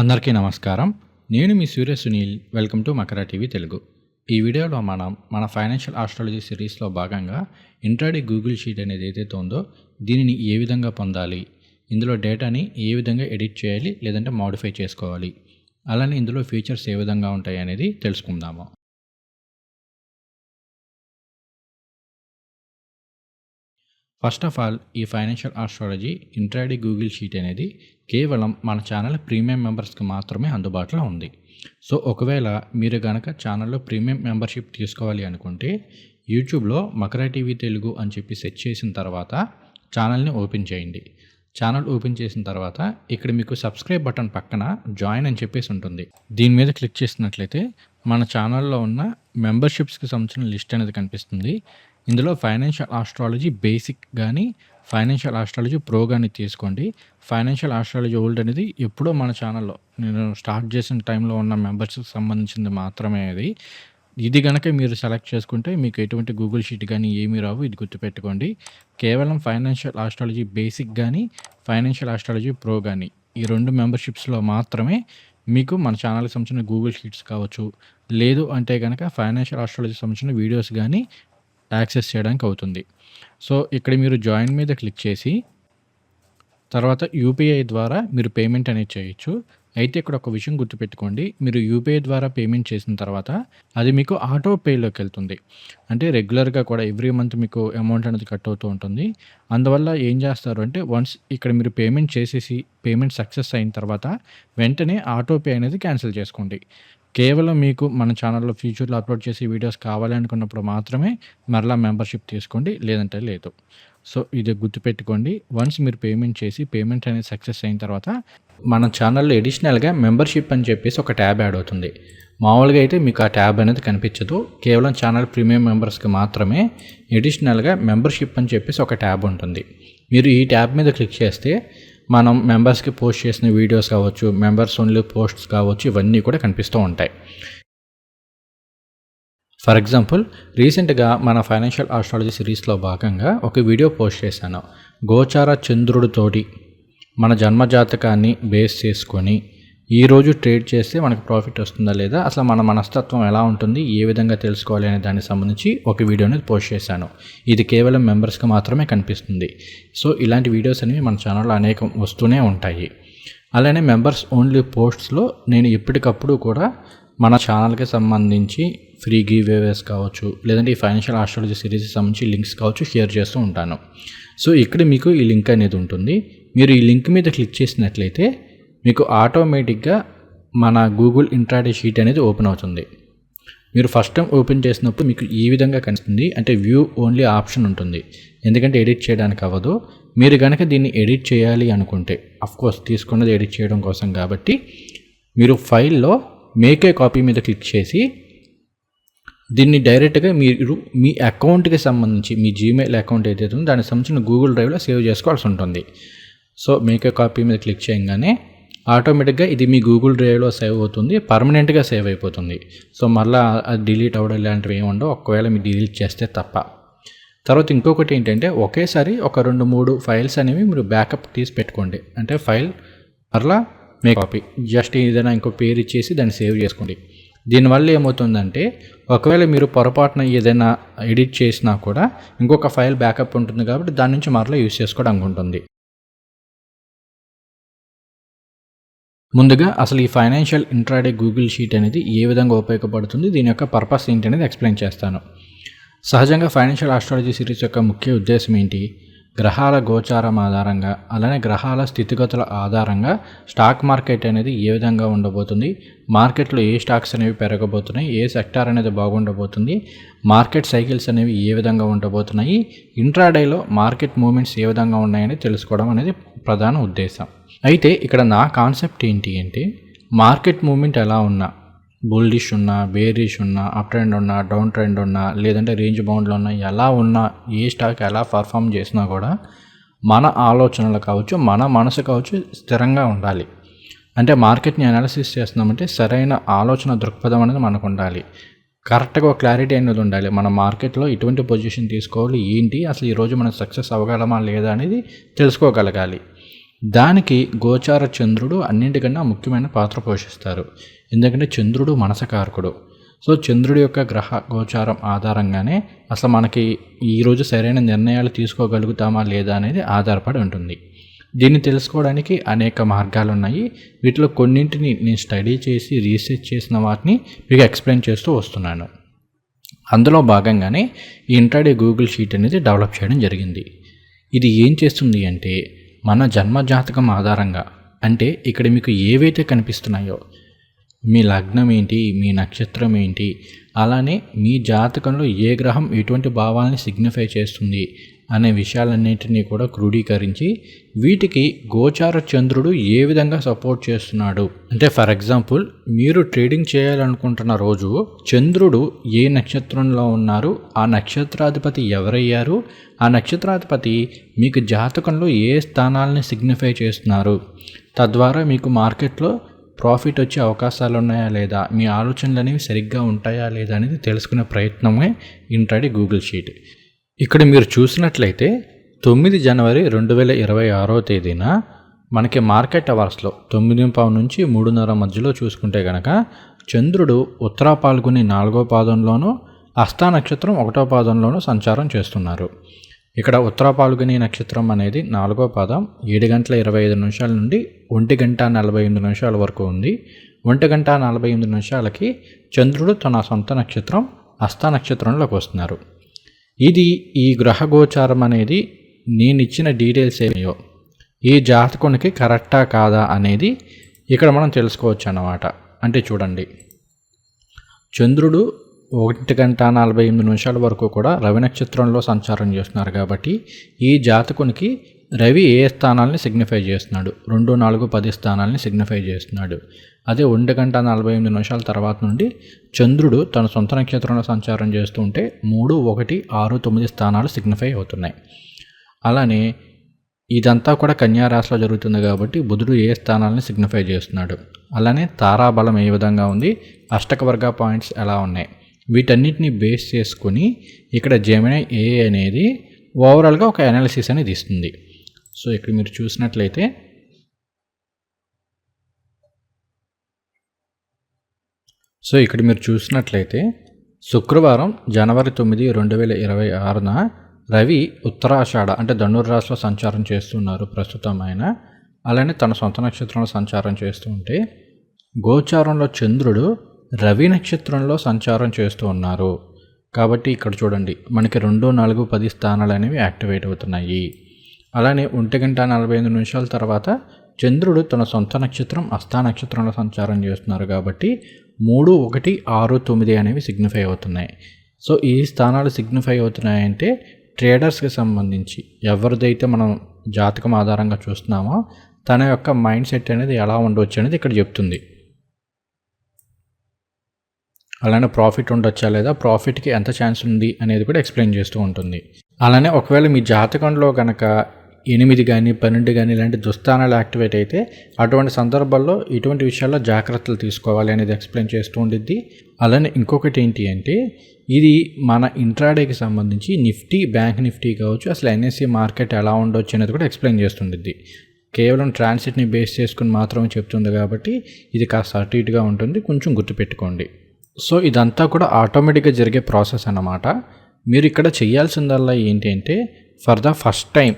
అందరికీ నమస్కారం. నేను మీ Surya Sunil. Welcome to Makara TV Telugu. ఈ వీడియోలో మనం మన ఫైనాన్షియల్ ఆస్ట్రాలజీ సిరీస్లో భాగంగా ఇంట్రాడే గూగుల్ షీట్ అనేది ఏదైతే ఉందో దీనిని ఏ విధంగా పొందాలి ఇందులో డేటాని ఏ విధంగా ఎడిట్ చేయాలి లేదంటే మాడిఫై చేసుకోవాలి అలానే ఇందులో ఫీచర్స్ ఏ విధంగా ఉంటాయి అనేది తెలుసుకుందాము. ఫస్ట్ ఆఫ్ ఆల్ ఈ financial astrology intraday Google sheet అనేది కేవలం మన ఛానల్ ప్రీమియం మెంబర్స్కి మాత్రమే అందుబాటులో ఉంది. సో ఒకవేళ మీరు కనుక ఛానల్లో ప్రీమియం మెంబర్షిప్ తీసుకోవాలి అనుకుంటే యూట్యూబ్లో మకర టీవీ తెలుగు అని చెప్పి సెర్చ్ చేసిన తర్వాత ఛానల్ని ఓపెన్ చేయండి. ఛానల్ ఓపెన్ చేసిన తర్వాత ఇక్కడ మీకు సబ్స్క్రైబ్ బటన్ పక్కన జాయిన్ అని చెప్పేసి ఉంటుంది. దీని మీద క్లిక్ చేసినట్లయితే మన ఛానల్లో ఉన్న మెంబర్షిప్స్కి సంబంధించిన లిస్ట్ అనేది కనిపిస్తుంది. ఇందులో ఫైనాన్షియల్ ఆస్ట్రాలజీ బేసిక్ కానీ ఫైనాన్షియల్ ఆస్ట్రాలజీ ప్రో కానీ తీసుకోండి. ఫైనాన్షియల్ ఆస్ట్రాలజీ ఓల్డ్ అనేది ఎప్పుడో మన ఛానల్లో నేను స్టార్ట్ చేసిన టైంలో ఉన్న మెంబర్స్కి సంబంధించింది మాత్రమే అది. ఇది కనుక మీరు సెలెక్ట్ చేసుకుంటే మీకు ఎటువంటి గూగుల్ షీట్ కానీ ఏమీ రావు ఇది గుర్తుపెట్టుకోండి. కేవలం ఫైనాన్షియల్ ఆస్ట్రాలజీ బేసిక్ కానీ ఫైనాన్షియల్ ఆస్ట్రాలజీ ప్రో కానీ ఈ రెండు మెంబర్షిప్స్లో మాత్రమే మీకు మన ఛానల్కి సంబంధించిన గూగుల్ షీట్స్ కావచ్చు. లేదు అంటే కనుక ఫైనాన్షియల్ ఆస్ట్రాలజీ సంబంధించిన వీడియోస్ కానీ యాక్సెస్ చేయడానికి అవుతుంది. సో ఇక్కడ మీరు జాయిన్ మీద క్లిక్ చేసి తర్వాత యూపీఐ ద్వారా మీరు పేమెంట్ అనేది చేయొచ్చు. అయితే ఇక్కడ ఒక విషయం గుర్తుపెట్టుకోండి. మీరు యూపీఐ ద్వారా పేమెంట్ చేసిన తర్వాత అది మీకు ఆటో పేలోకి వెళ్తుంది. అంటే రెగ్యులర్గా కూడా ఎవ్రీ మంత్ మీకు అమౌంట్ అనేది కట్ అవుతూ ఉంటుంది. అందువల్ల ఏం చేస్తారు అంటే వన్స్ ఇక్కడ మీరు పేమెంట్ చేసేసి పేమెంట్ సక్సెస్ అయిన తర్వాత వెంటనే ఆటో పే అనేది క్యాన్సిల్ చేసుకోండి. కేవలం మీకు మన ఛానల్లో ఫ్యూచర్లో అప్లోడ్ చేసే వీడియోస్ కావాలి అనుకున్నప్పుడు మాత్రమే మరలా మెంబర్షిప్ తీసుకోండి లేదంటే లేదు. సో ఇది గుర్తుపెట్టుకోండి. వన్స్ మీరు పేమెంట్ చేసి పేమెంట్ అనేది సక్సెస్ అయిన తర్వాత మన ఛానల్లో ఎడిషనల్గా మెంబర్షిప్ అని చెప్పేసి ఒక ట్యాబ్ యాడ్ అవుతుంది. మామూలుగా అయితే మీకు ఆ ట్యాబ్ అనేది కనిపించదు. కేవలం ఛానల్ ప్రీమియం మెంబర్స్కి మాత్రమే ఎడిషనల్గా మెంబర్షిప్ అని చెప్పేసి ఒక ట్యాబ్ ఉంటుంది. మీరు ఈ ట్యాబ్ మీద క్లిక్ చేస్తే మనం మెంబర్స్కి పోస్ట్ చేసిన వీడియోస్ కావచ్చు మెంబర్స్ ఓన్లీ పోస్ట్స్ కావచ్చు ఇవన్నీ కూడా కనిపిస్తూ ఉంటాయి. ఫర్ ఎగ్జాంపుల్ రీసెంట్గా మన ఫైనాన్షియల్ ఆస్ట్రాలజీ సిరీస్లో భాగంగా ఒక వీడియో పోస్ట్ చేశాను. గోచార చంద్రుడితోటి మన జన్మజాతకాన్ని బేస్ చేసుకొని ఈరోజు ట్రేడ్ చేస్తే మనకు ప్రాఫిట్ వస్తుందా లేదా? అసలు మన మనస్తత్వం ఎలా ఉంటుంది? ఏ విధంగా తెలుసుకోవాలి అనే దానికి సంబంధించి ఒక వీడియోని పోస్ట్ చేశాను. ఇది కేవలం మెంబర్స్కి మాత్రమే కనిపిస్తుంది. సో ఇలాంటి వీడియోస్ అనేవి మన ఛానల్లో అనేకం వస్తూనే ఉంటాయి. అలానే మెంబర్స్ ఓన్లీ పోస్ట్స్లో నేను ఎప్పటికప్పుడు కూడా మన ఛానల్కి సంబంధించి ఫ్రీ గివ్ కావచ్చు లేదంటే ఈ ఫైనాన్షియల్ ఆస్ట్రాలజీ సిరీస్కి సంబంధించి లింక్స్ కావచ్చు షేర్ చేస్తూ ఉంటాను. సో ఇక్కడ మీకు ఈ లింక్ అనేది ఉంటుంది. మీరు ఈ లింక్ మీద క్లిక్ చేసినట్లయితే మీకు ఆటోమేటిక్గా మన గూగుల్ ఇంట్రాడే షీట్ అనేది ఓపెన్ అవుతుంది. మీరు ఫస్ట్ టైం ఓపెన్ చేసినప్పుడు మీకు ఈ విధంగా కనిపిస్తుంది. అంటే వ్యూ ఓన్లీ ఆప్షన్ ఉంటుంది. ఎందుకంటే ఎడిట్ చేయడానికి అవ్వదు. మీరు కనుక దీన్ని ఎడిట్ చేయాలి అనుకుంటే కోర్స్ తీసుకున్నది ఎడిట్ చేయడం కోసం కాబట్టి మీరు ఫైల్లో మేకే కాపీ మీద క్లిక్ చేసి దీన్ని డైరెక్ట్గా మీరు మీ అకౌంట్కి సంబంధించి మీ జీమెయిల్ అకౌంట్ ఏదైతే ఉందో దానికి సంబంధించిన గూగుల్ డ్రైవ్లో సేవ్ చేసుకోవాల్సి ఉంటుంది. సో మేకే కాపీ మీద క్లిక్ చేయగానే ఆటోమేటిక్గా ఇది మీ గూగుల్ డ్రైవ్లో సేవ్ అవుతుంది పర్మనెంట్గా సేవ్ అయిపోతుంది. సో మళ్ళీ అది డిలీట్ అవ్వడం ఇలాంటివి ఏమి ఉండవు. ఒకవేళ మీరు డిలీట్ చేస్తే తప్ప. తర్వాత ఇంకొకటి ఏంటంటే ఒకేసారి ఒక రెండు మూడు ఫైల్స్ అనేవి మీరు బ్యాకప్ తీసి పెట్టుకోండి. అంటే ఫైల్ మరలా మే కాపీ జస్ట్ ఏదైనా ఇంకో పేరు ఇచ్చేసి దాన్ని సేవ్ చేసుకోండి. దీనివల్ల ఏమవుతుందంటే ఒకవేళ మీరు పొరపాటున ఏదైనా ఎడిట్ చేసినా కూడా ఇంకొక ఫైల్ బ్యాకప్ ఉంటుంది కాబట్టి దాని నుంచి మరలా యూస్ చేసుకోవడానికి ఉంటుంది ముందుగా అసలు ఈ ఫైనాన్షియల్ ఇంట్రాడే గూగుల్ షీట్ అనేది ఏ విధంగా ఉపయోగపడుతుంది దీని యొక్క పర్పస్ ఏంటి అనేది ఎక్స్ప్లెయిన్ చేస్తాను. సహజంగా ఫైనాన్షియల్ ఆస్ట్రాలజీ సిరీస్ యొక్క ముఖ్య ఉద్దేశం ఏంటి? గ్రహాల గోచారం ఆధారంగా అలానే గ్రహాల స్థితిగతుల ఆధారంగా స్టాక్ మార్కెట్ అనేది ఏ విధంగా ఉండబోతుంది మార్కెట్లో ఏ స్టాక్స్ అనేవి పెరగబోతున్నాయి ఏ సెక్టార్ అనేది బాగుండబోతుంది మార్కెట్ సైకిల్స్ అనేవి ఏ విధంగా ఉండబోతున్నాయి ఇంట్రాడేలో మార్కెట్ మూమెంట్స్ ఏ విధంగా ఉన్నాయని తెలుసుకోవడం అనేది ప్రధాన ఉద్దేశం. అయితే ఇక్కడ నా కాన్సెప్ట్ ఏంటి అంటే మార్కెట్ మూమెంట్ ఎలా ఉన్నా బుల్డిష్ ఉన్నా బేరిష్ ఉన్నా అప్ ట్రెండ్ ఉన్నా డౌన్ ట్రెండ్ ఉన్నా లేదంటే రేంజ్ బౌండ్లో ఉన్నా ఎలా ఉన్నా ఏ స్టాక్ ఎలా పర్ఫామ్ చేసినా కూడా మన ఆలోచనలు కావచ్చు మన మనసు కావచ్చు స్థిరంగా ఉండాలి. అంటే మార్కెట్ని అనాలిసిస్ చేస్తున్నామంటే సరైన ఆలోచన దృక్పథం అనేది మనకు ఉండాలి. కరెక్ట్గా క్లారిటీ అనేది ఉండాలి. మన మార్కెట్లో ఎటువంటి పొజిషన్ తీసుకోవాలి. ఏంటి? అసలు ఈరోజు మనం సక్సెస్ అవ్వగలమా లేదా అనేది తెలుసుకోగలగాలి. దానికి గోచార చంద్రుడు అన్నింటికన్నా ముఖ్యమైన పాత్ర పోషిస్తారు. ఎందుకంటే చంద్రుడు మనసకారకుడు. సో చంద్రుడి యొక్క గ్రహ గోచారం ఆధారంగానే అసలు మనకి ఈరోజు సరైన నిర్ణయాలు తీసుకోగలుగుతామా లేదా అనేది ఆధారపడి ఉంటుంది. దీన్ని తెలుసుకోవడానికి అనేక మార్గాలు ఉన్నాయి. వీటిలో కొన్నింటిని నేను స్టడీ చేసి రీసెర్చ్ చేసిన వాటిని మీకు ఎక్స్ప్లెయిన్ చేస్తూ వస్తున్నాను. అందులో భాగంగానే ఈ ఇంట్రాడే గూగుల్ షీట్ అనేది డెవలప్ చేయడం జరిగింది. ఇది ఏం చేస్తుంది అంటే మన జన్మ జాతకం ఆధారంగా అంటే ఇక్కడ మీకు ఏవైతే కనిపిస్తున్నాయో మీ లగ్నం ఏంటి మీ నక్షత్రం ఏంటి అలానే మీ జాతకంలో ఏ గ్రహం ఎటువంటి భావాలని సిగ్నిఫై చేస్తుంది అనే విషయాలన్నింటినీ కూడా క్రోడీకరించి వీటికి గోచార చంద్రుడు ఏ విధంగా సపోర్ట్ చేస్తున్నాడు. అంటే ఫర్ ఎగ్జాంపుల్ మీరు ట్రేడింగ్ చేయాలనుకుంటున్న రోజు చంద్రుడు ఏ నక్షత్రంలో ఉన్నారు ఆ నక్షత్రాధిపతి ఎవరయ్యారు ఆ నక్షత్రాధిపతి మీకు జాతకంలో ఏ స్థానాలని సిగ్నిఫై చేస్తున్నారు? తద్వారా మీకు మార్కెట్లో ప్రాఫిట్ వచ్చే అవకాశాలు ఉన్నాయా లేదా మీ ఆలోచనలు అనేవి సరిగ్గా ఉంటాయా లేదా అనేది తెలుసుకునే ప్రయత్నమే ఇంట్రాడే గూగుల్ షీట్ ఇక్కడ మీరు చూసినట్లయితే తొమ్మిది జనవరి రెండు వేల ఇరవై ఆరో తేదీన మనకి మార్కెట్ అవర్స్లో తొమ్మిది పావు నుంచి మూడున్నర మధ్యలో చూసుకుంటే కనుక చంద్రుడు ఉత్తరా పాల్గొని నాలుగో పాదంలోనూ అష్టా నక్షత్రం ఒకటో పాదంలోనూ సంచారం చేస్తున్నారు. ఇక్కడ ఉత్తర పాల్గొని నక్షత్రం అనేది నాలుగో పాదం ఏడు గంటల ఇరవై ఐదు నిమిషాల నుండి ఒంటి గంట నలభై ఎనిమిది నిమిషాల వరకు ఉంది. ఒంటి గంట నలభై ఎనిమిది నిమిషాలకి చంద్రుడు తన సొంత నక్షత్రం అస్తా నక్షత్రంలోకి వస్తున్నారు. ఇది ఈ గ్రహగోచారం అనేది నేను ఇచ్చిన డీటెయిల్స్ ఏమో ఈ జాతకునికి కరెక్టా కాదా అనేది ఇక్కడ మనం తెలుసుకోవచ్చు అన్నమాట. అంటే చూడండి. చంద్రుడు ఒకటి గంట నలభై ఎనిమిది నిమిషాల వరకు కూడా రవి నక్షత్రంలో సంచారం చేస్తున్నారు కాబట్టి ఈ జాతకునికి రవి ఏ స్థానాలని సిగ్నిఫై చేస్తున్నాడు? రెండు నాలుగు పది స్థానాలని సిగ్నిఫై చేస్తున్నాడు. అదే ఒంటి గంట నలభై ఎనిమిది నిమిషాల తర్వాత నుండి చంద్రుడు తన సొంత నక్షత్రంలో సంచారం చేస్తుంటే మూడు ఒకటి ఆరు తొమ్మిది స్థానాలు సిగ్నిఫై అవుతున్నాయి. అలానే ఇదంతా కూడా కన్యారాశిలో జరుగుతుంది కాబట్టి బుధుడు ఏ స్థానాలను సిగ్నిఫై చేస్తున్నాడు. అలానే తారాబలం ఏ విధంగా ఉంది? అష్టకవర్గ పాయింట్స్ ఎలా ఉన్నాయి? వీటన్నిటిని బేస్ చేసుకొని ఇక్కడ జెమిన ఏ అనేది ఓవరాల్గా ఒక అనాలిసిస్ అనేది ఇస్తుంది సో ఇక్కడ మీరు చూసినట్లయితే సో ఇక్కడ మీరు చూసినట్లయితే శుక్రవారం జనవరి తొమ్మిది రెండు వేల ఇరవై ఆరున రవి ఉత్తరాషాఢ అంటే ధనుర్రాశిలో సంచారం చేస్తున్నారు ప్రస్తుతం ఆయన. అలానే తన సొంత నక్షత్రంలో సంచారం చేస్తూ ఉంటే గోచారంలో చంద్రుడు రవి నక్షత్రంలో సంచారం చేస్తూ ఉన్నారు. కాబట్టి ఇక్కడ చూడండి మనకి రెండు నాలుగు పది స్థానాలు అనేవి యాక్టివేట్ అవుతున్నాయి. అలానే ఒంటి గంట నలభై ఐదు నిమిషాల తర్వాత చంద్రుడు తన సొంత నక్షత్రం అస్థా నక్షత్రంలో సంచారం చేస్తున్నారు కాబట్టి మూడు ఒకటి ఆరు తొమ్మిది అనేవి సిగ్నిఫై అవుతున్నాయి. సో ఈ స్థానాలు సిగ్నిఫై అవుతున్నాయంటే ట్రేడర్స్కి సంబంధించి ఎవరిదైతే మనం జాతకం ఆధారంగా చూస్తున్నామో తన యొక్క మైండ్ సెట్ అనేది ఎలా ఉండవచ్చు అనేది ఇక్కడ చెప్తుంది. అలానే ప్రాఫిట్ ఉండొచ్చా లేదా ప్రాఫిట్కి ఎంత ఛాన్స్ ఉంది అనేది కూడా ఎక్స్ప్లెయిన్ చేస్తూ ఉంటుంది. అలానే ఒకవేళ మీ జాతకంలో కనుక ఎనిమిది కానీ పన్నెండు కానీ ఇలాంటి దుస్థానాలు యాక్టివేట్ అయితే అటువంటి సందర్భాల్లో ఇటువంటి విషయాల్లో జాగ్రత్తలు తీసుకోవాలి అనేది ఎక్స్ప్లెయిన్ చేస్తూ ఉండిద్ది. అలానే ఇంకొకటి ఏంటి అంటే ఇది మన ఇంట్రాడేకి సంబంధించి నిఫ్టీ బ్యాంక్ నిఫ్టీ కావచ్చు అసలు ఎన్ఎస్సి మార్కెట్ ఎలా ఉండొచ్చు అనేది కూడా ఎక్స్ప్లెయిన్ చేస్తుండిద్ది. కేవలం ట్రాన్సిట్ని బేస్ చేసుకుని మాత్రమే చెప్తుంది కాబట్టి ఇది కాస్త అటు ఇటుగా ఉంటుంది. కొంచెం గుర్తుపెట్టుకోండి. సో ఇదంతా కూడా ఆటోమేటిక్గా జరిగే ప్రాసెస్ అన్నమాట. మీరు ఇక్కడ చేయాల్సిందల్లా ఏంటి అంటే ఫర్ ద ఫస్ట్ టైం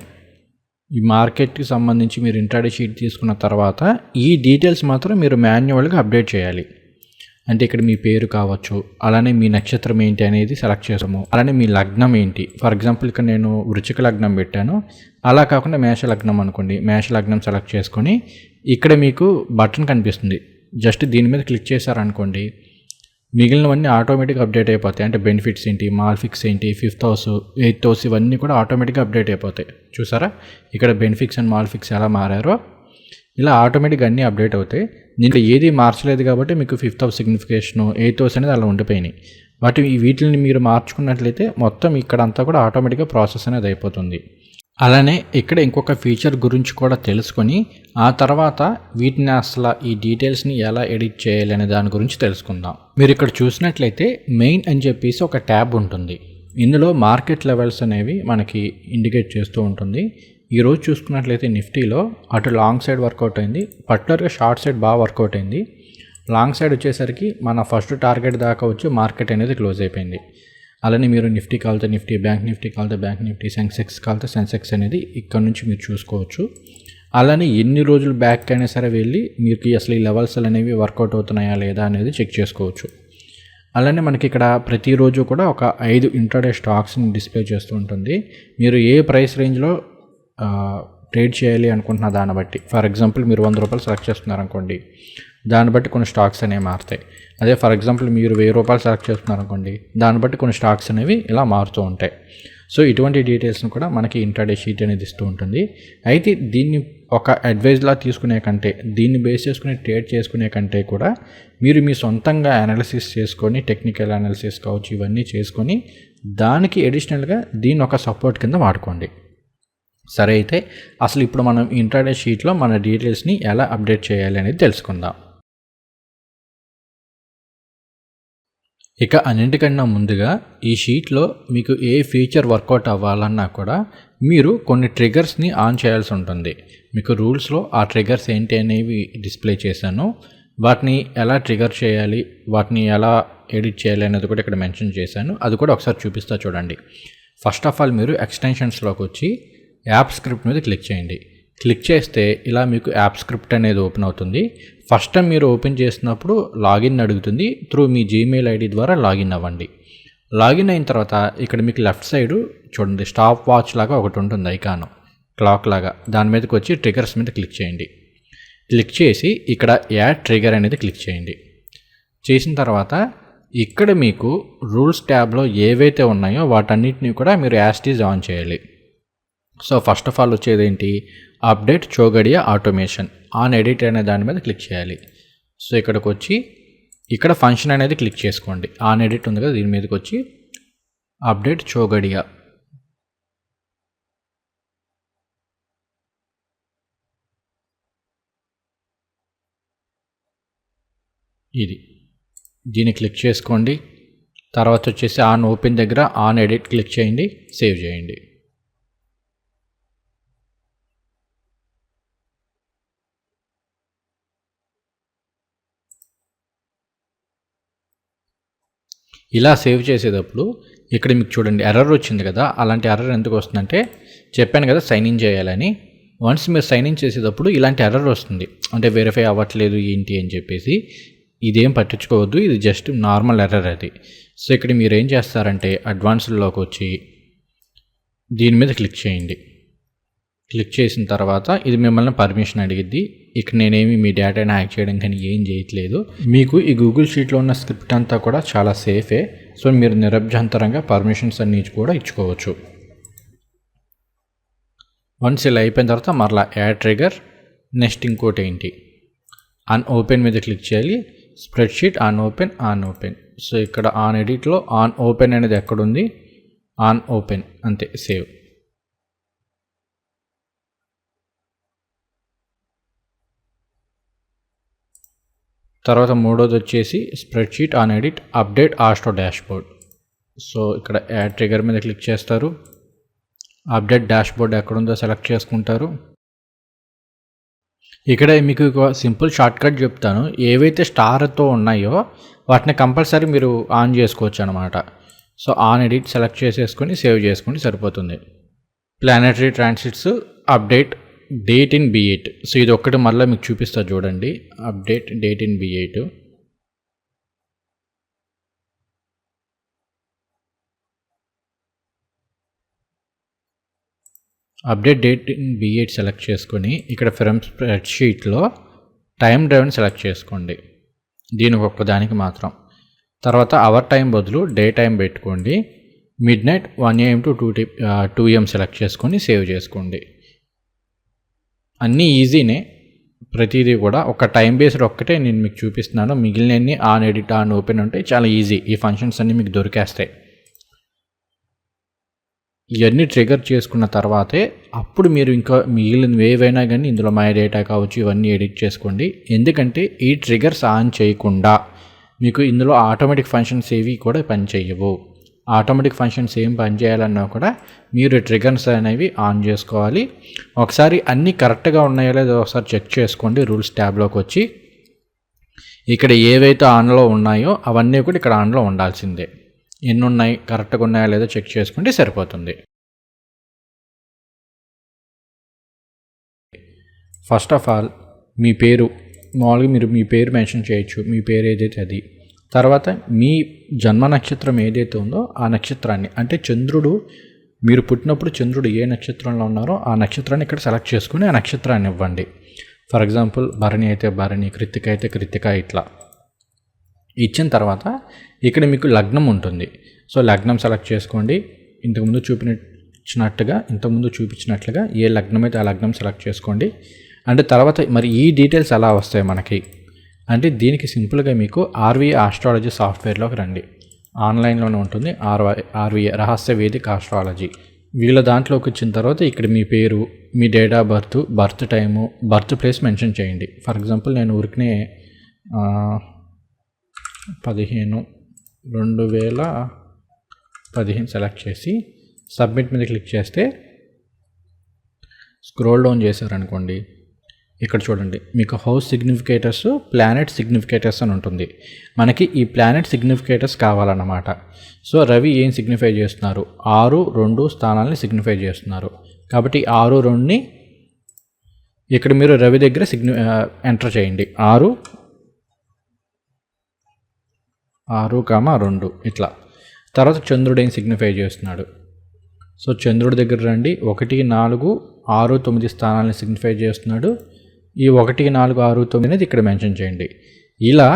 ఈ మార్కెట్కి సంబంధించి మీరు ఇంట్రాడే షీట్ తీసుకున్న తర్వాత ఈ డీటెయిల్స్ మాత్రం మీరు మాన్యువల్గా అప్డేట్ చేయాలి. అంటే ఇక్కడ మీ పేరు కావచ్చు అలానే మీ నక్షత్రం ఏంటి అనేది సెలెక్ట్ చేసాము అలానే మీ లగ్నం ఏంటి? ఫర్ ఎగ్జాంపుల్ ఇక్కడ నేను వృచిక లగ్నం పెట్టాను. అలా కాకుండా మేష లగ్నం అనుకోండి. మేష లగ్నం సెలెక్ట్ చేసుకొని ఇక్కడ మీకు బటన్ కనిపిస్తుంది. జస్ట్ దీని మీద క్లిక్ చేశారనుకోండి మిగిలినవన్నీ ఆటోమేటిక్గా అప్డేట్ అయిపోతాయి. అంటే బెనిఫిట్స్ ఏంటి మాల్ఫిక్స్ ఏంటి ఫిఫ్త్ హౌస్ ఎయిత్ హౌస్ ఇవన్నీ కూడా ఆటోమేటిక్గా అప్డేట్ అయిపోతాయి. చూసారా? ఇక్కడ బెనిఫిట్స్ అండ్ మాల్ఫిక్స్ ఎలా మారారో? ఇలా ఆటోమేటిక్గా అన్నీ అప్డేట్ అవుతాయి. దీంట్లో ఏది మార్చలేదు కాబట్టి మీకు fifth house signification eighth house అనేది అలా ఉండిపోయినాయి. వాటి వీటిని మీరు మార్చుకున్నట్లయితే మొత్తం ఇక్కడ అంతా కూడా ఆటోమేటిక్గా ప్రాసెస్ అనేది అయిపోతుంది. అలానే ఇక్కడ ఇంకొక ఫీచర్ గురించి కూడా తెలుసుకొని ఆ తర్వాత వీటిని అసలు ఈ డీటెయిల్స్ని ఎలా ఎడిట్ చేయాలి అనే దాని గురించి తెలుసుకుందాం. మీరు ఇక్కడ చూసినట్లయితే మెయిన్ అని చెప్పేసి ఒక ట్యాబ్ ఉంటుంది. ఇందులో మార్కెట్ లెవెల్స్ అనేవి మనకి ఇండికేట్ చేస్తూ ఉంటుంది. ఈరోజు చూసుకున్నట్లయితే నిఫ్టీలో అటు లాంగ్ సైడ్ వర్కౌట్ అయింది పర్టికులర్గా షార్ట్ సైడ్ బాగా వర్కౌట్ అయింది. లాంగ్ సైడ్ వచ్చేసరికి మన ఫస్ట్ టార్గెట్ దాకా వచ్చి మార్కెట్ అనేది క్లోజ్ అయిపోయింది. అలానే మీరు నిఫ్టీ కాలితే నిఫ్టీ బ్యాంక్ నిఫ్టీ కాలితే బ్యాంక్ నిఫ్టీ సెన్సెక్స్ కాలితే సెన్సెక్స్ అనేది ఇక్కడ నుంచి మీరు చూసుకోవచ్చు. అలానే ఎన్ని రోజులు బ్యాక్ అయినా సరే వెళ్ళి మీకు అసలు ఈ లెవెల్స్ అనేవి వర్కౌట్ అవుతున్నాయా లేదా అనేది చెక్ చేసుకోవచ్చు. అలానే మనకి ఇక్కడ ప్రతిరోజు కూడా ఒక ఐదు ఇంటర్డే స్టాక్స్ని డిస్ప్లే చేస్తూ ఉంటుంది. మీరు ఏ ప్రైస్ రేంజ్లో ట్రేడ్ చేయాలి అనుకుంటున్న దాన్ని బట్టి. ఫర్ ఎగ్జాంపుల్ మీరు వంద రూపాయలు సెలెక్ట్ చేస్తున్నారు అనుకోండి దాన్ని బట్టి కొన్ని స్టాక్స్ అనేవి మారుతాయి. అదే ఫర్ ఎగ్జాంపుల్ మీరు వెయ్యి రూపాయలు సెలెక్ట్ చేస్తున్నారు అనుకోండి దాన్ని బట్టి కొన్ని స్టాక్స్ అనేవి ఇలా మారుతూ ఉంటాయి. సో ఇటువంటి డీటెయిల్స్ని కూడా మనకి ఇంటర్డే షీట్ అనేది ఇస్తూ ఉంటుంది. అయితే దీన్ని ఒక అడ్వైజ్లా తీసుకునే కంటే దీన్ని బేస్ చేసుకుని ట్రేడ్ చేసుకునే కంటే కూడా మీరు మీ సొంతంగా అనాలిసిస్ చేసుకొని టెక్నికల్ అనాలిసిస్ కావచ్చు ఇవన్నీ చేసుకొని దానికి అడిషనల్గా దీన్ని ఒక సపోర్ట్ కింద వాడుకోండి. సరే అయితే అసలు ఇప్పుడు మనం ఇంటర్డే షీట్లో మన డీటెయిల్స్ని ఎలా అప్డేట్ చేయాలి అనేది తెలుసుకుందాం. ఇక అన్నింటికన్నా ముందుగా ఈ షీట్లో మీకు ఏ ఫీచర్ వర్కౌట్ అవ్వాలన్నా కూడా మీరు కొన్ని ట్రిగర్స్ని ఆన్ చేయాల్సి ఉంటుంది. మీకు రూల్స్లో ఆ ట్రిగర్స్ ఏంటి అనేవి డిస్ప్లే చేశాను. వాటిని ఎలా ట్రిగర్ చేయాలి వాటిని ఎలా ఎడిట్ చేయాలి అనేది కూడా ఇక్కడ మెన్షన్ చేశాను. అది కూడా ఒకసారి చూపిస్తా చూడండి. ఫస్ట్ ఆఫ్ ఆల్ మీరు ఎక్స్టెన్షన్స్లోకి వచ్చి యాప్ స్క్రిప్ట్ మీద క్లిక్ చేయండి. క్లిక్ చేస్తే ఇలా మీకు యాప్ స్క్రిప్ట్ అనేది ఓపెన్ అవుతుంది. ఫస్ట్ టైం మీరు ఓపెన్ చేసినప్పుడు లాగిన్ అడుగుతుంది. త్రూ మీ జీమెయిల్ ఐడి ద్వారా లాగిన్ అవ్వండి. లాగిన్ అయిన తర్వాత ఇక్కడ మీకు లెఫ్ట్ సైడ్ చూడండి స్టాప్ వాచ్ లాగా ఒకటి ఉంటుంది ఐకాన్. క్లాక్ లాగా. దాని మీదకి వచ్చి ట్రిగర్స్ మీద క్లిక్ చేయండి. క్లిక్ చేసి ఇక్కడ యాడ్ ట్రిగర్ అనేది క్లిక్ చేయండి. చేసిన తర్వాత ఇక్కడ మీకు రూల్స్ ట్యాబ్లో ఏవైతే ఉన్నాయో వాటన్నిటిని కూడా మీరు యాస్టీజ్ ఆన్ చేయాలి. సో ఫస్ట్ ఆఫ్ ఆల్ వచ్చేది ఏంటి? Update Choghadiya automation on edit అనే దాని మీద క్లిక్ చేయాలి. సో ఇక్కడికి వచ్చి ఇక్కడ ఫంక్షన్ అనేది క్లిక్ చేసుకోండి. ఆన్ ఎడిట్ ఉంది కదా దీని మీదకి వచ్చి అప్డేట్ చోగడియా ఇది. దీన్ని క్లిక్ చేసుకోండి. తర్వాత వచ్చేసి ఆన్ ఓపెన్ దగ్గర ఆన్ ఎడిట్ క్లిక్ చేయండి సేవ్ చేయండి. ఇలా సేవ్ చేసేటప్పుడు ఇక్కడ మీకు చూడండి ఎర్రర్ వచ్చింది కదా అలాంటి ఎర్రర్ ఎందుకు వస్తుందంటే చెప్పాను కదా సైన్ ఇన్ చేయాలని వన్స్ మీరు సైన్ ఇన్ చేసేటప్పుడు ఇలాంటి ఎర్రర్ వస్తుంది. అంటే వెరిఫై అవ్వట్లేదు ఏంటి అని చెప్పేసి ఇదేం పట్టించుకోవద్దు ఇది జస్ట్ నార్మల్ ఎర్రర్ అది. సో ఇక్కడ మీరు ఏం చేస్తారంటే అడ్వాన్స్లోకి వచ్చి దీని మీద క్లిక్ చేయండి. క్లిక్ చేసిన తర్వాత ఇది మిమ్మల్ని పర్మిషన్ అడిగిద్ది. ఇక నేనేమి మీ డేటాని హ్యాక్ చేయడం కానీ ఏం చేయట్లేదు. మీకు ఈ గూగుల్ షీట్లో ఉన్న స్క్రిప్ట్ అంతా కూడా చాలా సేఫే. సో మీరు నిరభ్యంతరంగా పర్మిషన్స్ అన్ని కూడా ఇచ్చుకోవచ్చు. వన్స్ ఇలా అయిపోయిన తర్వాత మరలా యాడ్ ట్రిగర్. నెక్స్ట్ ఇంకోటి ఏంటి? ఆన్ ఓపెన్ మీద క్లిక్ చేయాలి. Spreadsheet on open on open. So ఇక్కడ ఆన్ ఎడిట్లో ఆన్ ఓపెన్ అనేది ఎక్కడుంది? On open. అంతే సేవ్. తర్వాత మూడోది వచ్చేసి spreadsheet on edit update astro dashboard. So ఇక్కడ యాడ్ ట్రిగర్ మీద క్లిక్ చేస్తారు. అప్డేట్ డాష్బోర్డ్ ఎక్కడుందో సెలెక్ట్ చేసుకుంటారు. ఇక్కడ మీకు ఒక సింపుల్ షార్ట్కట్ చెప్తాను. ఏవైతే స్టార్తో ఉన్నాయో వాటిని కంపల్సరీ మీరు ఆన్ చేసుకోవచ్చు అనమాట సో ఆన్ ఎడిట్ సెలెక్ట్ చేసేసుకొని సేవ్ చేసుకొని సరిపోతుంది. Planetary transits update date in B eight so ఇది ఒక్కటి మళ్ళీ మీకు చూపిస్తా చూడండి. Update date in B eight update date in B eight select చేసుకొని ఇక్కడ ఫ్రమ్ స్ప్రెడ్షీట్లో టైం డ్రైవ్ని సెలెక్ట్ చేసుకోండి. దీనికి ఒక్కదానికి మాత్రం. తర్వాత అవర్ టైం బదులు డే టైం పెట్టుకోండి. Midnight one AM to two T two AM select చేసుకొని సేవ్ చేసుకోండి. అన్నీ ఈజీనే. ప్రతిదీ కూడా ఒక టైం బేస్డ్ ఒక్కటే నేను మీకు చూపిస్తున్నాను. మిగిలినన్ని ఆన్ ఎడిట్ ఆన్ ఓపెన్ ఉంటాయి చాలా ఈజీ. ఈ ఫంక్షన్స్ అన్నీ మీకు దొరికేస్తాయి. ఇవన్నీ ట్రిగర్ చేసుకున్న తర్వాతే అప్పుడు మీరు ఇంకా మిగిలిన ఏవైనా కానీ ఇందులో మై డేటా కావచ్చు ఇవన్నీ ఎడిట్ చేసుకోండి. ఎందుకంటే ఈ ట్రిగర్స్ ఆన్ చేయకుండా మీకు ఇందులో ఆటోమేటిక్ ఫంక్షన్స్ ఏవి కూడా పనిచేయవు. ఆటోమేటిక్ ఫంక్షన్స్ ఏం పనిచేయాలన్నా కూడా మీరు ట్రిగర్స్ అనేవి ఆన్ చేసుకోవాలి. ఒకసారి అన్నీ కరెక్ట్గా ఉన్నాయో లేదో ఒకసారి చెక్ చేసుకోండి రూల్స్ ట్యాబ్లోకి వచ్చి. ఇక్కడ ఏవైతే ఆన్లో ఉన్నాయో అవన్నీ కూడా ఇక్కడ ఆన్లో ఉండాల్సిందే. ఎన్ని ఉన్నాయి కరెక్ట్గా ఉన్నాయో లేదో చెక్ చేసుకుంటే సరిపోతుంది. ఫస్ట్ ఆఫ్ ఆల్ మీ పేరు మామూలుగా మీరు మీ పేరు మెన్షన్ చేయొచ్చు. మీ పేరు ఏదైతే అది. తర్వాత మీ జన్మ నక్షత్రం ఏదైతే ఉందో ఆ నక్షత్రాన్ని అంటే చంద్రుడు మీరు పుట్టినప్పుడు చంద్రుడు ఏ నక్షత్రంలో ఉన్నారో ఆ నక్షత్రాన్ని ఇక్కడ సెలెక్ట్ చేసుకుని ఆ నక్షత్రాన్ని ఇవ్వండి. ఫర్ ఎగ్జాంపుల్ భరణి అయితే భరణి కృతిక అయితే కృతిక ఇట్లా. ఇచ్చిన తర్వాత ఇక్కడ మీకు లగ్నం ఉంటుంది. సో లగ్నం సెలెక్ట్ చేసుకోండి. ఇంతకుముందు చూపించినట్టుగా ఇంతకుముందు చూపించినట్లుగా ఏ లగ్నం అయితే ఆ లగ్నం సెలెక్ట్ చేసుకోండి. అంటే తర్వాత మరి ఈ డీటెయిల్స్ ఎలా వస్తాయి మనకి? అంటే దీనికి సింపుల్గా మీకు ఆర్వీ ఆస్ట్రాలజీ సాఫ్ట్వేర్లోకి రండి. ఆన్లైన్లోనే ఉంటుంది. ఆర్వై ఆర్వీ రహస్య వేదిక ఆస్ట్రాలజీ. వీళ్ళ దాంట్లోకి వచ్చిన తర్వాత ఇక్కడ మీ పేరు మీ date of birth birth time birth place mention చేయండి. ఫర్ ఎగ్జాంపుల్ నేను ఊరికనే పదిహేను రెండు వేల పదిహేను సెలెక్ట్ చేసి సబ్మిట్ మీద క్లిక్ చేస్తే స్క్రోల్ డౌన్ చేశారనుకోండి. ఇక్కడ చూడండి. మీకు హౌస్ సిగ్నిఫికేటర్స్ ప్లానెట్ సిగ్నిఫికేటర్స్ అని ఉంటుంది. మనకి ఈ ప్లానెట్ సిగ్నిఫికేటర్స్ కావాలన్నమాట. సో రవి ఏం సిగ్నిఫై చేస్తున్నారు? ఆరు రెండు స్థానాలని సిగ్నిఫై చేస్తున్నారు. కాబట్టి ఆరు రెండుని ఇక్కడ మీరు రవి దగ్గర సిగ్ని ఎంటర్ చేయండి. ఆరు ఆరు కామ రెండు ఇట్లా. తర్వాత చంద్రుడు ఏం సిగ్నిఫై చేస్తున్నాడు? సో చంద్రుడి దగ్గర రండి. ఒకటి నాలుగు ఆరు తొమ్మిది స్థానాలను సిగ్నిఫై చేస్తున్నాడు. ఈ ఒకటి నాలుగు ఆరు తొమ్మిది అనేది ఇక్కడ మెన్షన్ చేయండి. ఇలా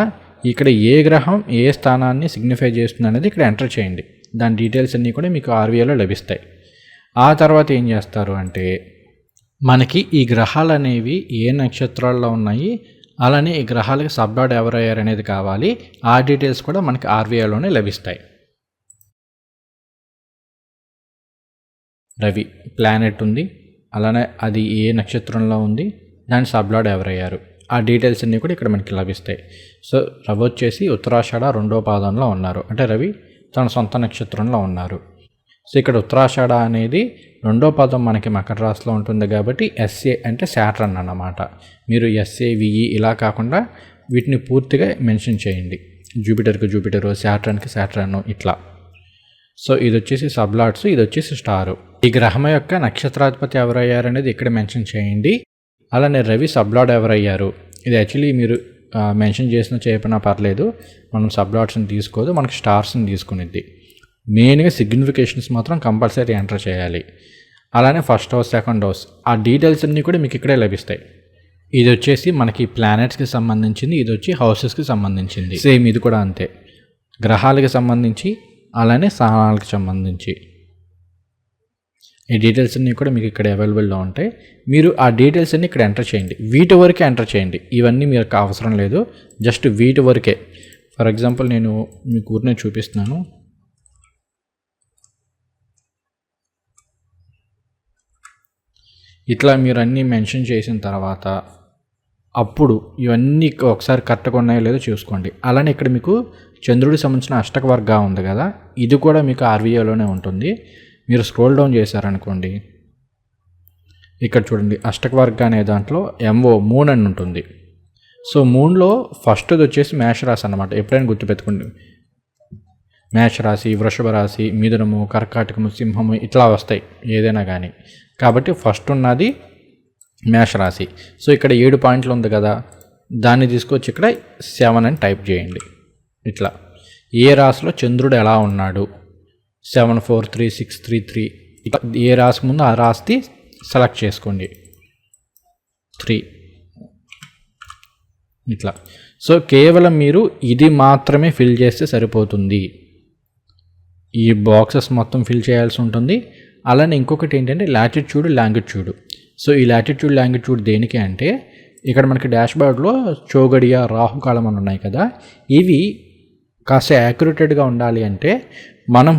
ఇక్కడ ఏ గ్రహం ఏ స్థానాన్ని సిగ్నిఫై చేస్తుంది అనేది ఇక్కడ ఎంటర్ చేయండి. దాని డీటెయిల్స్ అన్నీ కూడా మీకు ఆర్వీఐలో లభిస్తాయి. ఆ తర్వాత ఏం చేస్తారు అంటే మనకి ఈ గ్రహాలు అనేవి ఏ నక్షత్రాల్లో ఉన్నాయి అలానే ఈ గ్రహాలకి సబ్డాట్ ఎవరయ్యారు అనేది కావాలి ఆ డీటెయిల్స్ కూడా మనకి ఆర్వీఐలోనే లభిస్తాయి. రవి ప్లానెట్ ఉంది అలానే అది ఏ నక్షత్రంలో ఉంది దాని సబ్లాడ్ ఎవరయ్యారు? ఆ డీటెయిల్స్ అన్నీ కూడా ఇక్కడ మనకి లభిస్తాయి. సో రవి వచ్చేసి ఉత్తరాషాఢ రెండో పాదంలో ఉన్నారు. అంటే రవి తన సొంత నక్షత్రంలో ఉన్నారు. సో ఇక్కడ ఉత్తరాషాఢ అనేది రెండో పదం మనకి మకర రాశిలో ఉంటుంది కాబట్టి ఎస్ఏ అంటే శాట్రన్ అన్నమాట. మీరు ఎస్ఏ విఈ ఇలా కాకుండా వీటిని పూర్తిగా మెన్షన్ చేయండి. జూపిటర్కి జూపిటరు శాటర్న్కి శాట్రన్ ఇట్లా. సో ఇది వచ్చేసి సబ్లాట్స్ ఇది వచ్చేసి స్టారు. ఈ గ్రహం యొక్క నక్షత్రాధిపతి ఎవరయ్యారు అనేది ఇక్కడ మెన్షన్ చేయండి. అలానే రవి సబ్లాడ్ ఎవరయ్యారు ఇది యాక్చువల్లీ మీరు మెన్షన్ చేసిన చేయకపోయినా పర్లేదు. మనం సబ్లాట్స్ని తీసుకోదు మనకి స్టార్స్ని తీసుకునేది మెయిన్గా సిగ్నిఫికేషన్స్ మాత్రం కంపల్సరీ ఎంటర్ చేయాలి. అలానే ఫస్ట్ హౌస్ సెకండ్ హౌస్. ఆ డీటెయిల్స్ అన్నీ కూడా మీకు ఇక్కడే లభిస్తాయి. ఇది వచ్చేసి మనకి ప్లానెట్స్కి సంబంధించింది ఇది వచ్చి హౌసెస్కి సంబంధించింది. సేమ్ ఇది కూడా అంతే. గ్రహాలకి సంబంధించి అలానే స్థానాలకు సంబంధించి. ఈ డీటెయిల్స్ అన్నీ కూడా మీకు ఇక్కడ అవైలబుల్లో ఉంటాయి. మీరు ఆ డీటెయిల్స్ అన్నీ ఇక్కడ ఎంటర్ చేయండి. వీటి వరకే ఎంటర్ చేయండి. ఇవన్నీ మీకు అవసరం లేదు. జస్ట్ వీటి వరకే. ఫర్ ఎగ్జాంపుల్ నేను మీకు ఊరినే చూపిస్తున్నాను. ఇట్లా మీరు అన్నీ మెన్షన్ చేసిన తర్వాత అప్పుడు ఇవన్నీ ఒకసారి కరెక్ట్గా ఉన్నాయో లేదో చూసుకోండి. అలానే ఇక్కడ మీకు చంద్రుడికి సంబంధించిన అష్టక వర్గ ఉంది కదా. ఇది కూడా మీకు ఆర్వీఏలోనే ఉంటుంది. మీరు స్క్రోల్ డౌన్ చేశారనుకోండి ఇక్కడ చూడండి అష్టకవర్గ అనే దాంట్లో ఎంఓ మూన్ అని ఉంటుంది. సో మూన్లో ఫస్ట్ది వచ్చేసి మేషరాశి అనమాట ఎప్పుడైనా గుర్తుపెట్టుకోండి. మేషరాశి వృషభ రాశి మిథునము కర్కాటకము సింహము ఇట్లా వస్తాయి ఏదైనా కానీ కాబట్టి ఫస్ట్ ఉన్నది మేషరాశి. సో ఇక్కడ ఏడు పాయింట్లు ఉంది కదా దాన్ని తీసుకొచ్చి ఇక్కడ సెవెన్ అని టైప్ చేయండి. ఇట్లా. ఏ రాశిలో చంద్రుడు ఎలా ఉన్నాడు? Seven four three six three three ఏ రాసి ముందు ఆ రాసి సెలెక్ట్ చేసుకోండి. త్రీ ఇట్లా. సో కేవలం మీరు ఇది మాత్రమే ఫిల్ చేస్తే సరిపోతుంది. ఈ బాక్సెస్ మొత్తం ఫిల్ చేయాల్సి ఉంటుంది. అలానే ఇంకొకటి ఏంటంటే లాటిట్యూడ్ లాంగిట్యూడ్ సో ఈ లాటిట్యూడ్ లాంగిట్యూడ్ దేనికి అంటే ఇక్కడ మనకి డాష్బోర్డ్లో చోగడియా రాహుకాలం అని ఉన్నాయి కదా. ఇవి కాస్త యాక్యురేటెడ్గా ఉండాలి అంటే మనం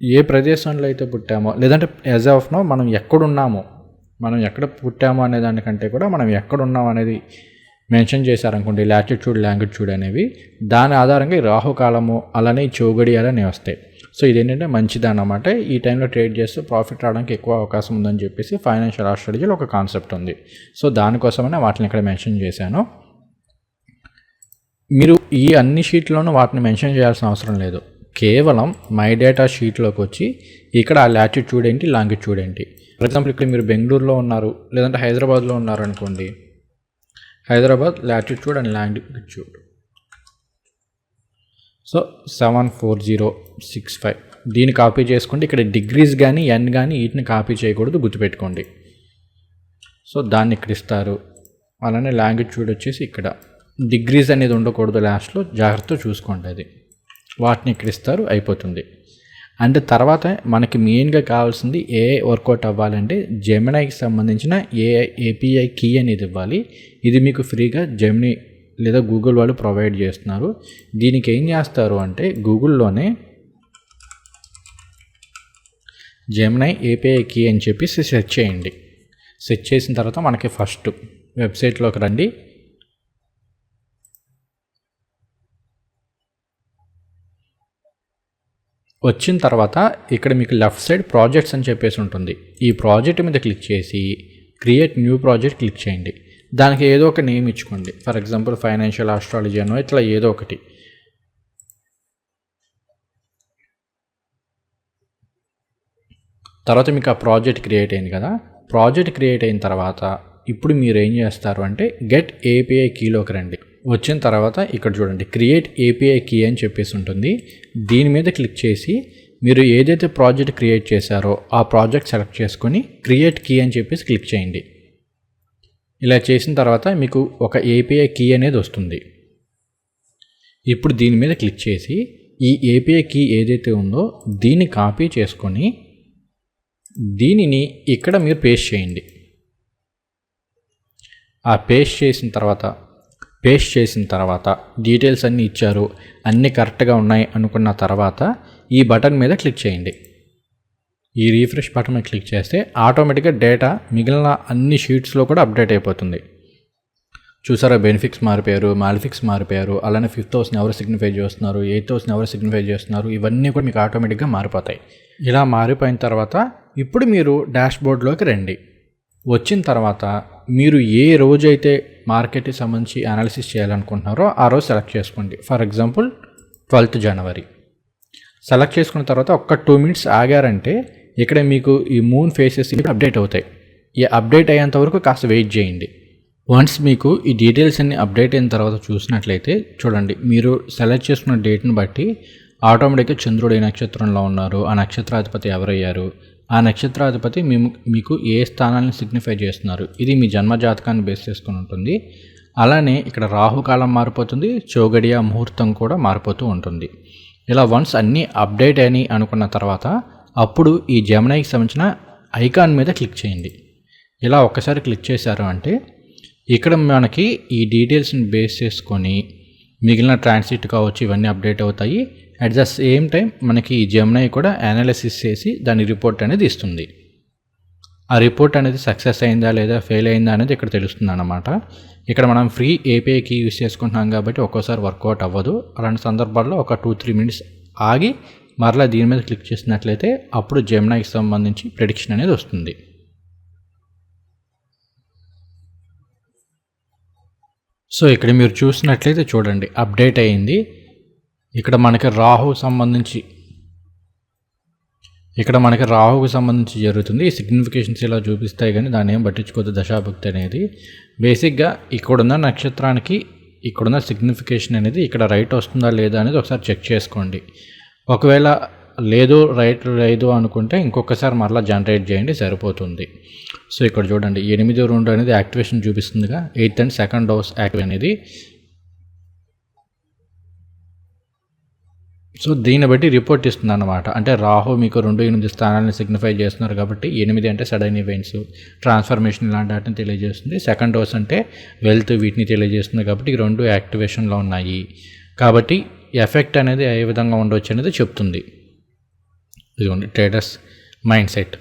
ఏ ప్రదేశంలో అయితే పుట్టామో లేదంటే యాజ్ ఆఫ్ నో మనం ఎక్కడున్నామో మనం ఎక్కడ పుట్టామో అనే దానికంటే కూడా మనం ఎక్కడున్నాం అనేది మెన్షన్ చేశారనుకోండి లాటిట్యూడ్ లాంగిట్యూడ్ అనేవి దాని ఆధారంగా ఈ రాహుకాలము అలానే చౌగడియాలు అనేవి వస్తాయి. సో ఇదేంటంటే మంచిది అనమాట ఈ టైంలో ట్రేడ్ చేస్తే ప్రాఫిట్ రావడానికి ఎక్కువ అవకాశం ఉందని చెప్పేసి ఫైనాన్షియల్ ఆస్ట్రాలజీలో ఒక కాన్సెప్ట్ ఉంది. సో దానికోసమనే వాటిని ఇక్కడ మెన్షన్ చేశాను. మీరు ఈ అన్ని షీట్లోనూ వాటిని మెన్షన్ చేయాల్సిన అవసరం లేదు. కేవలం మై డేటా షీట్లోకి వచ్చి ఇక్కడ ఆ లాటిట్యూడ్ ఏంటి లాంగిట్యూడ్ ఏంటి? ఫర్ ఎగ్జాంపుల్ ఇక్కడ మీరు బెంగళూరులో ఉన్నారు లేదంటే హైదరాబాద్లో ఉన్నారు అనుకోండి. Hyderabad latitude and longitude so seven four zero six five దీన్ని కాపీ చేసుకోండి. ఇక్కడ డిగ్రీస్ కానీ ఎన్ కానీ వీటిని కాపీ చేయకూడదు గుర్తుపెట్టుకోండి. సో దాన్ని ఇక్కడ ఇస్తారు. అలానే లాంగిట్యూడ్ వచ్చేసి ఇక్కడ. డిగ్రీస్ అనేది ఉండకూడదు లాస్ట్లో జాగ్రత్త చూసుకోండి అది. వాటిని ఇక్కడ ఇస్తారు అయిపోతుంది. అండ్ తర్వాత మనకి మెయిన్గా కావాల్సింది ఏ వర్కౌట్ అవ్వాలంటే జెమినైకి సంబంధించిన ఏ ఏపీఐ కీ అనేది ఇవ్వాలి. ఇది మీకు ఫ్రీగా జెమినీ లేదా గూగుల్ వాళ్ళు ప్రొవైడ్ చేస్తున్నారు. దీనికి ఏం చేస్తారు అంటే గూగుల్లోనే జెమినై ఏపీఐ కీ అని చెప్పేసి సెర్చ్ చేయండి. సెర్చ్ చేసిన తర్వాత మనకి ఫస్ట్ వెబ్సైట్లోకి రండి. వచ్చిన తర్వాత ఇక్కడ మీకు లెఫ్ట్ సైడ్ ప్రాజెక్ట్స్ అని చెప్పేసి ఉంటుంది. ఈ ప్రాజెక్ట్ మీద క్లిక్ చేసి క్రియేట్ న్యూ ప్రాజెక్ట్ క్లిక్ చేయండి. దానికి ఏదో ఒక నేమ్ ఇచ్చుకోండి. ఫర్ ఎగ్జాంపుల్ ఫైనాన్షియల్ ఆస్ట్రాలజీ అనో ఇట్లా ఏదో ఒకటి. తర్వాత మీకు ఆ ప్రాజెక్ట్ క్రియేట్ అయింది కదా. ప్రాజెక్ట్ క్రియేట్ అయిన తర్వాత ఇప్పుడు మీరు ఏం చేస్తారు అంటే గెట్ ఏపీఐ కీలోకి రండి. వచ్చిన తర్వాత ఇక్కడ చూడండి. క్రియేట్ ఏపీఐ కీ అని చెప్పేసి ఉంటుంది. దీని మీద క్లిక్ చేసి మీరు ఏదైతే ప్రాజెక్ట్ క్రియేట్ చేశారో ఆ ప్రాజెక్ట్ సెలెక్ట్ చేసుకొని క్రియేట్ కీ అని చెప్పేసి క్లిక్ చేయండి. ఇలా చేసిన తర్వాత మీకు ఒక ఏపీఐ కీ అనేది వస్తుంది. ఇప్పుడు దీని మీద క్లిక్ చేసి ఈ ఏపీఐ కీ ఏదైతే ఉందో దీన్ని కాపీ చేసుకొని దీనిని ఇక్కడ మీరు పేస్ట్ చేయండి. ఆ పేస్ట్ చేసిన తర్వాత పేస్ట్ చేసిన తర్వాత డీటెయిల్స్ అన్నీ ఇచ్చారు అన్నీ కరెక్ట్గా ఉన్నాయి అనుకున్న తర్వాత ఈ బటన్ మీద క్లిక్ చేయండి. ఈ రీఫ్రెష్ బటన్ మీద క్లిక్ చేస్తే ఆటోమేటిక్గా డేటా మిగిలిన అన్ని షీట్స్లో కూడా అప్డేట్ అయిపోతుంది. చూసారా బెనిఫిట్స్ మారిపోయారు మాలిఫిక్స్ మారిపోయారు అలానే ఫిఫ్త్ హౌస్ని ఎవరు సిగ్నిఫై చేస్తున్నారు ఎయిత్ హౌస్ని ఎవరు సిగ్నిఫై చేస్తున్నారు ఇవన్నీ కూడా మీకు ఆటోమేటిక్గా మారిపోతాయి. ఇలా మారిపోయిన తర్వాత ఇప్పుడు మీరు డాష్ బోర్డ్లోకి రండి. వచ్చిన తర్వాత మీరు ఏ రోజైతే మార్కెట్కి సంబంధించి అనాలిసిస్ చేయాలనుకుంటున్నారో ఆ రోజు సెలెక్ట్ చేసుకోండి. For example twelfth January select చేసుకున్న తర్వాత ఒక్క టూ మినిట్స్ ఆగారంటే ఇక్కడ మీకు ఈ మూన్ ఫేసెస్ అప్డేట్ అవుతాయి. ఈ అప్డేట్ అయ్యేంత వరకు కాస్త వెయిట్ చేయండి. వన్స్ మీకు ఈ డీటెయిల్స్ అన్ని అప్డేట్ అయిన తర్వాత చూసినట్లయితే చూడండి మీరు సెలెక్ట్ చేసుకున్న డేట్ని బట్టి ఆటోమేటిక్గా చంద్రుడు ఏ నక్షత్రంలో ఉన్నారు ఆ నక్షత్రాధిపతి ఎవరయ్యారు ఆ నక్షత్రాధిపతి మేము మీకు ఏ స్థానాన్ని సిగ్నిఫై చేస్తున్నారు? ఇది మీ జన్మ జాతకాన్ని బేస్ చేసుకుని ఉంటుంది. అలానే ఇక్కడ రాహుకాలం మారిపోతుంది చోగడియా ముహూర్తం కూడా మారిపోతూ ఉంటుంది. ఇలా వన్స్ అన్నీ అప్డేట్ అని అనుకున్న తర్వాత అప్పుడు ఈ జమనైకి సంబంధించిన ఐకాన్ మీద క్లిక్ చేయండి. ఇలా ఒక్కసారి క్లిక్ చేశారు అంటే ఇక్కడ మనకి ఈ డీటెయిల్స్ని బేస్ చేసుకొని మిగిలిన ట్రాన్సిట్ కావచ్చు ఇవన్నీ అప్డేట్ అవుతాయి. అట్ ద సేమ్ టైం మనకి ఈ జెమ్నై కూడా అనాలిసిస్ చేసి దాని రిపోర్ట్ అనేది ఇస్తుంది. ఆ రిపోర్ట్ అనేది సక్సెస్ అయిందా లేదా ఫెయిల్ అయిందా అనేది ఇక్కడ తెలుస్తుంది అనమాట ఇక్కడ మనం ఫ్రీ ఏపీఐకి యూస్ చేసుకుంటున్నాం కాబట్టి ఒక్కోసారి వర్కౌట్ అవ్వదు. అలాంటి సందర్భాల్లో ఒక టూ త్రీ మినిట్స్ ఆగి మరలా దీని మీద క్లిక్ చేసినట్లయితే అప్పుడు జెమ్నాకి సంబంధించి ప్రెడిక్షన్ అనేది వస్తుంది. సో ఇక్కడ మీరు చూసినట్లయితే చూడండి అప్డేట్ అయ్యింది ఇక్కడ మనకి రాహు సంబంధించి ఇక్కడ మనకి రాహుకు సంబంధించి జరుగుతుంది. ఈ సిగ్నిఫికేషన్స్ ఇలా చూపిస్తాయి కానీ దాన్ని ఏం పట్టించుకోవద్దు. దశాభక్తి అనేది బేసిక్గా ఇక్కడున్న నక్షత్రానికి ఇక్కడున్న సిగ్నిఫికేషన్ అనేది ఇక్కడ రైట్ వస్తుందా లేదా అనేది ఒకసారి చెక్ చేసుకోండి. ఒకవేళ లేదు రైట్ లేదు అనుకుంటే ఇంకొకసారి మరలా జనరేట్ చేయండి సరిపోతుంది. సో ఇక్కడ చూడండి. ఎనిమిది రెండు అనేది activation చూపిస్తుందిగా. Eighth and second dose active అనేది సో దీన్ని బట్టి రిపోర్ట్ ఇస్తుంది అనమాట అంటే రాహు మీకు రెండు ఎనిమిది స్థానాలను సిగ్నిఫై చేస్తున్నారు కాబట్టి ఎనిమిది అంటే సడన్ ఈవెంట్స్ ట్రాన్స్ఫర్మేషన్ ఇలాంటి వాటిని తెలియజేస్తుంది. సెకండ్ డోస్ అంటే వెల్త్ వీటిని తెలియజేస్తుంది కాబట్టి ఈ రెండు యాక్టివేషన్లో ఉన్నాయి. కాబట్టి ఎఫెక్ట్ అనేది ఏ విధంగా ఉండవచ్చు అనేది చెప్తుంది. ఇదిగోండి ట్రేడర్స్ మైండ్ సెట్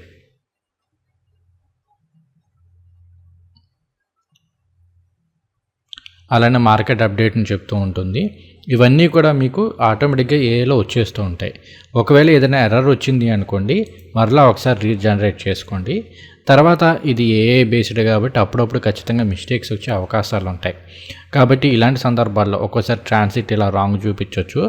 అలానే మార్కెట్ అప్డేట్ని చెప్తూ ఉంటుంది. ఇవన్నీ కూడా మీకు ఆటోమేటిక్గా ఏఏలో వచ్చేస్తూ ఉంటాయి. ఒకవేళ ఏదైనా ఎర్రర్ వచ్చింది అనుకోండి మరలా ఒకసారి రీజనరేట్ చేసుకోండి. తర్వాత ఇది ఏఏ బేస్డ్ కాబట్టి అప్పుడప్పుడు ఖచ్చితంగా మిస్టేక్స్ వచ్చే అవకాశాలు ఉంటాయి. కాబట్టి ఇలాంటి సందర్భాల్లో ఒక్కోసారి ట్రాన్సిట్ ఇలా రాంగ్ చూపించవచ్చు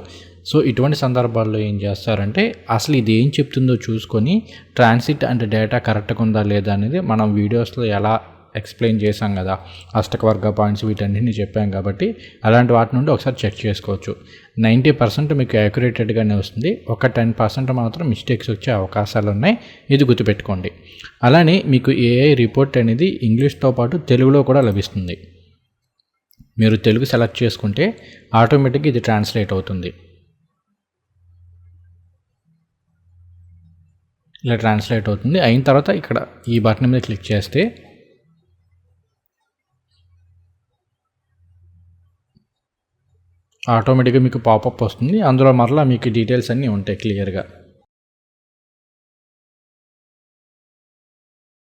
సో ఇటువంటి సందర్భాల్లో ఏం చేస్తారంటే అసలు ఇది ఏం చెప్తుందో చూసుకొని ట్రాన్సిట్ అంటే డేటా కరెక్ట్గా ఉందా లేదా అనేది మనం వీడియోస్లో ఎలా ఎక్స్ప్లెయిన్ చేశాం కదా. అష్టక వర్గ పాయింట్స్ వీటన్నిటిని చెప్పాం కాబట్టి అలాంటి వాటి నుండి ఒకసారి చెక్ చేసుకోవచ్చు. నైంటీ పర్సెంట్ మీకు యాక్యురేటెడ్గానే వస్తుంది. ఒక టెన్ పర్సెంట్ మాత్రం మిస్టేక్స్ వచ్చే అవకాశాలు ఉన్నాయి. ఇది గుర్తుపెట్టుకోండి. అలానే మీకు ఏఐ రిపోర్ట్ అనేది ఇంగ్లీష్తో పాటు తెలుగులో కూడా లభిస్తుంది. మీరు తెలుగు సెలెక్ట్ చేసుకుంటే ఆటోమేటిక్గా ఇది ట్రాన్స్లేట్ అవుతుంది. ఇలా ట్రాన్స్లేట్ అవుతుంది. అయిన తర్వాత ఇక్కడ ఈ బటన్ మీద క్లిక్ చేస్తే ఆటోమేటిక్గా మీకు పాపప్ వస్తుంది. అందులో మరలా మీకు డీటెయిల్స్ అన్నీ ఉంటాయి క్లియర్గా.